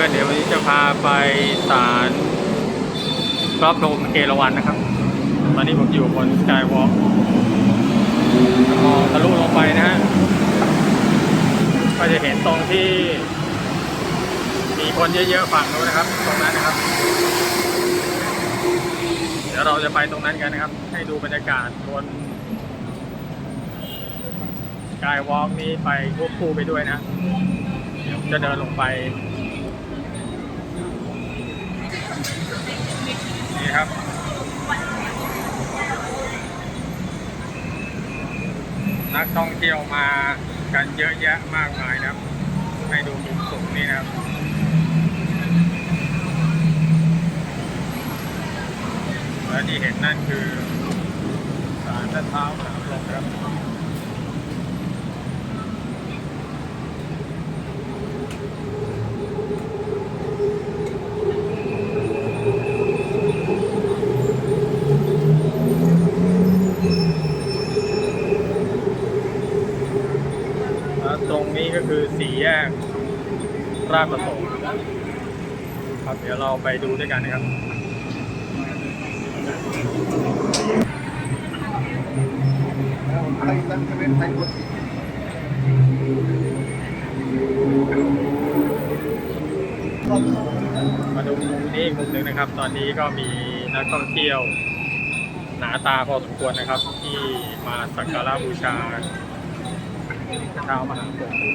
พื่อนๆเดี๋ยววันนี้จะพาไปศาลระพรหมเอราวัณนะครับ ตอนนี้ผมอยู่บนสกายวอล์กมองทะลุลงไปนะฮะก็จะเห็นตรงที่ มีคนเยอะๆฝั่งนู้นนะครับ ตรงนั้นนะครับ เดี๋ยวเราจะไปตรงนั้นกันนะครับ ให้ดูบรรยากาศบนสกายวอล์กนี้ไปควบคู่ไปด้วยนะ เดี๋ยวจะเดินลงไป นี่ครับนักท่องเที่ยวมากันเยอะแยะมากมายนะครับ ให้ดูมุมสูงนี่นะครับและที่เห็นนั่นคือสารท่านเท้าหาพรหมครับ แล้วตรงนี้ก็คือสี่แยก ราชประสงค์ครับเดี๋ยวเราไปดูด้วยกันนะครับมาดูนี้อีกมุมหนึ่งนะครับ ตอนนี้ก็มีนักท่องเที่ยว หนาตาพอสมควรนะครับ ที่มาสักการะบูชาเท้ามหาพรหมนี่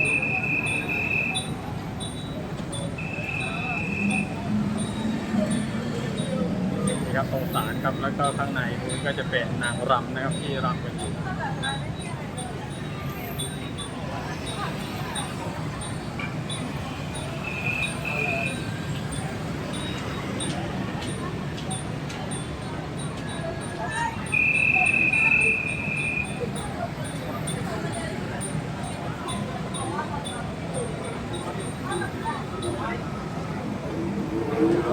ครับตรงศาลครับ แล้วก็ข้างในนู้นก็จะเป็นนางรำนะครับที่รำกันอยู่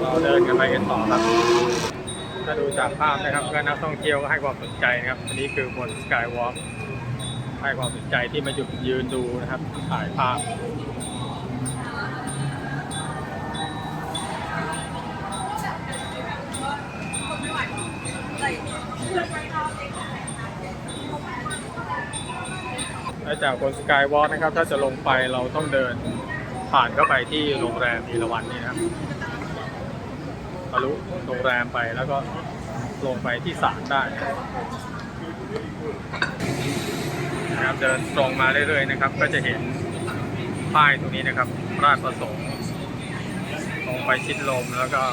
เราเดินกันไปกันต่อครับาดูจากภาพนะครับก็นักท่องเที่ยวก็ให้ความสนใจนะครับอันนี้คือบนสกายวอล์กให้ความสนใจที่มาหยุดยืนดูนะครับถ่ายภาพและจากบนสกายวอล์กนะครับ ถ้าจะลงไปเราต้องเดินผ่านเข้าไปที่โรงแรมอีรวันนี่นะครับ ทะลุโรงแรมไปแล้วก็ลงไปที่ศาลได้นะครับเดินตรงมาเรื่อยๆนะครับ ก็จะเห็นป้ายตรงนี้นะครับ ราชประสงค์ลงไปชิดลมแล้วก็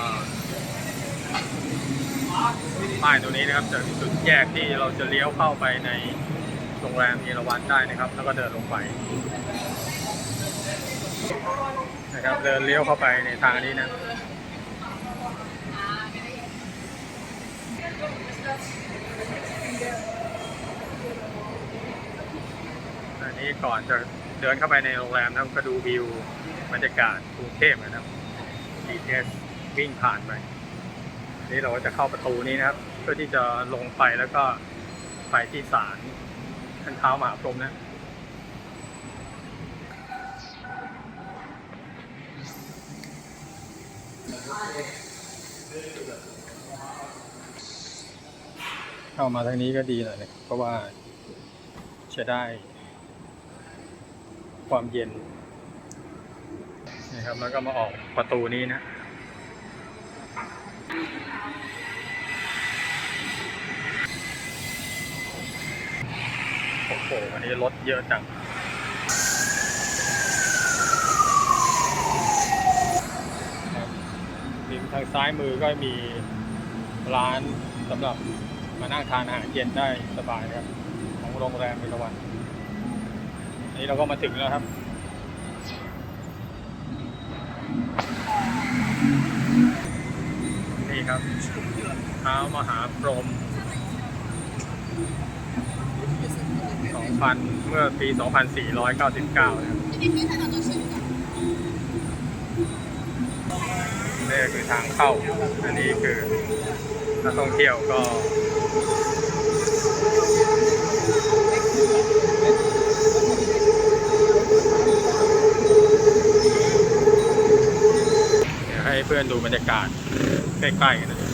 ป้ายตรงนี้นะครับจากจุดแยกที่เราจะเลี้ยวเข้าไปในโรงแรมเอราวัณได้นะครับ แล้วก็เดินลงไปนะครับเดินเลี้ยวเข้าไปในทางนี้นะ อันนี้ก่อนจะเดินเข้าไปในโรงแรมนะครับก็ดูวิวบรรยากาศกรุงเทพนะครับ BTS วิ่งผ่านไปนี่เราก็จะเข้าประตูนี้นะครับ เพื่อที่จะลงไปแล้วก็ไปที่ศาลท่านเท้ามหาพรหมนะ เข้ามาทางนี้ก็ดีหน่อยเลยเพราะว่าจะได้ ความเย็นนะครับ แล้วก็มาออกประตูนี้นะโอ้โหวันนี้รถเยอะจังริมทางซ้ายมือก็มีร้านสำหรับ มานั่งทานอาหารเย็นได้สบายครับ ของโรงแรมเอราวัณอันนี้เราก็มาถึงแล้วครับนี่ครับเท้ามหาพรหม2,000 เมื่อปี 2499นะครับ นี่คือทางเข้า อันนี้คือนักท่องเที่ยวก็อนดูบรรยากาศใกล้ๆนะ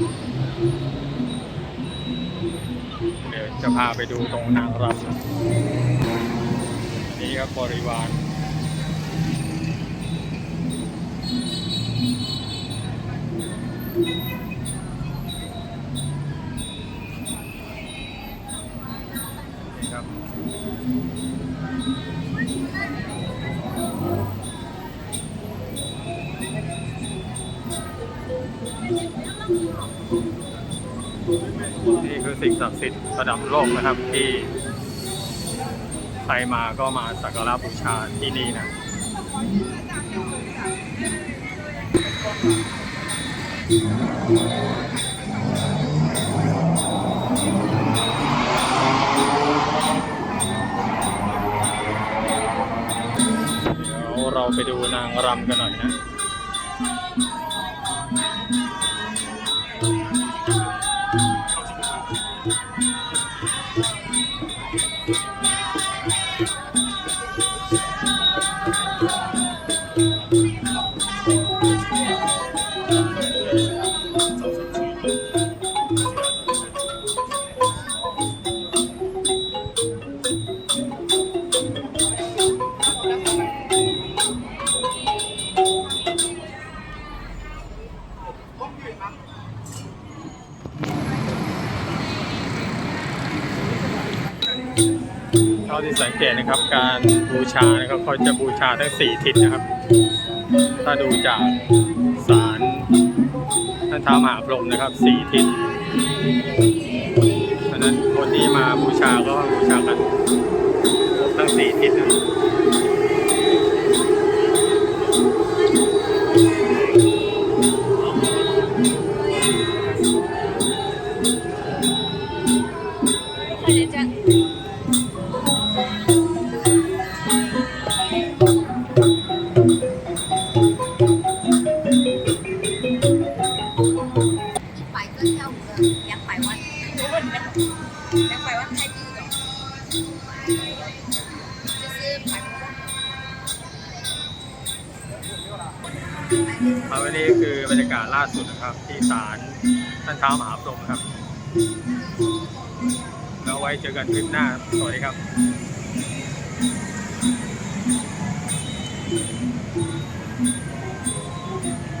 เดี๋ยวจะพาไปดูตรงนางรำนี่ครับบริวารนี่ครับ นี่คือสิ่งศักดิ์สิทธิ์ระดับโลกนะครับ ที่ใครมาก็มาสักการะบูชาที่นี่นะเดี๋ยวเราไปดูนางรำกันหน่อยนะ ท่าที่สังเกตนะครับการบูชานะครับเขาจะบูชาทั้งสี่ทิศนะครับ ถ้าดูจากศาลท่านท้าวมหาพรหมนะครับสี่ทิศเพราะฉะนั้นคนที่มาบูชาก็บูชากันทั้งสี่ทิศนะ เอาวันนี้คือบรรยากาศล่าสุดนะครับ ที่ศาลท่านเท้ามหาพรหมครับแล้วไว้เจอกันคลิปหน้าสวัสดีครับ好，快